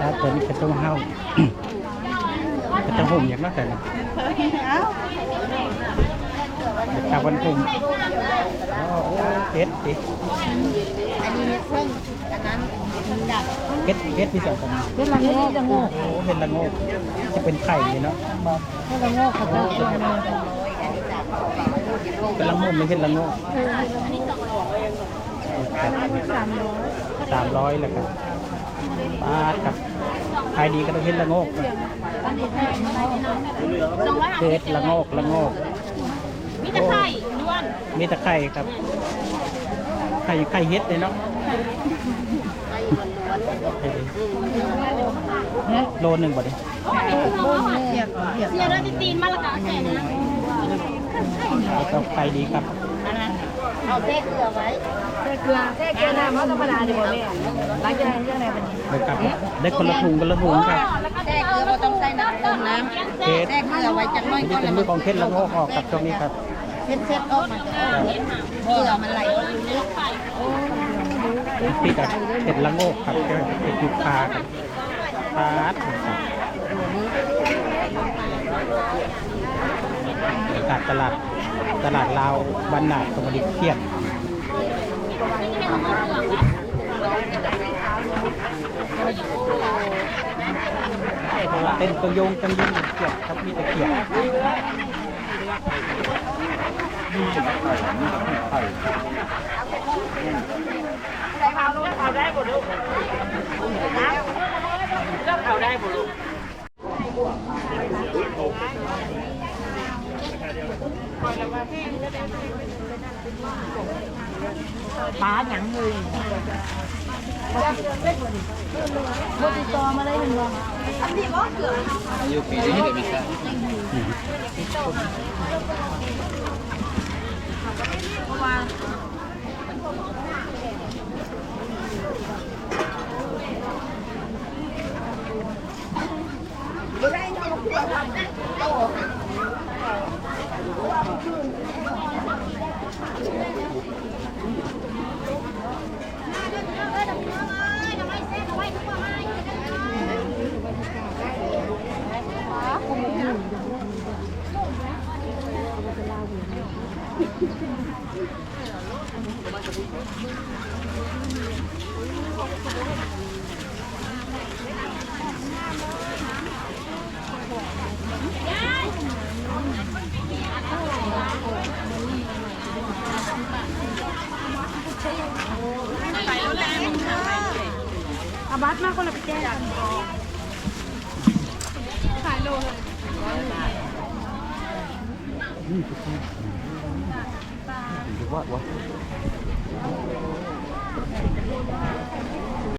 แล้วตัวนี้กระตุ้งเฮากระตุ้งหุ่มอย่างนั้นแต่นะตาวันหุ่มโอ้เฮ็ดดิอันนี้เพิ่งอันนั้นจับเฮ็ดเฮ็ดที่สองกันเพิ่งละโงกละโอ้โหเป็นละโงกจะเป็นไข่เลยเนาะเพิ่งละโงกเขาจะตัวนึงเป็นละโงกไม่ใช่ละโงกสามร้อยเลยครับ บาทครับขายดีก็ต้องเฮ็ดละโงกนะเฮ็ดละโงกละโงกมีแต่ไข่ล้วนมีแต่ไข่ครับไข่ไข่เฮ็ดเลยเนาะโลหนึ่งบ่ดิเรียกเรียกเสียแล้วตีนมาละกาแค่นะแล้วก็ไข่ดีครับ เอาเทเกลือไว้เกลือแค่เกลือน้ำมันธรรมดาดีกว่าแม่หลังจากนั้นเรื่องอะไรเป็นยังเลยครับได้คนละถุงคนละถุงครับแทเกลือเราต้องใส่น้ำเติมน้ำเฮ็ดแทเกลือไว้จังน้อยนี่ก่อนเป็นแล้วเรื่องของเคล็ดละโงกออกครับช่วงนี้ครับเช็ดเช็ดออกมาจะออกเกลือมันไหลออกอยู่นี่พี่กับเห็ดละโงกครับเห็ดยูคาครับพาร์ทครับตลาดตลาด ตลาดลาวบ้านนาดสมดิเทียนเป็นตัวยงกัวยงเกียบครับมีตะเกียบเข้าได้หมดลูก ป๋าหนังเลยรถติดต่อมาได้ยังไงอายุปีนี้เด็กมีแค่ อาบัตมากคนละไปแจ้งขายโลเลย ยี่คือว่าวะ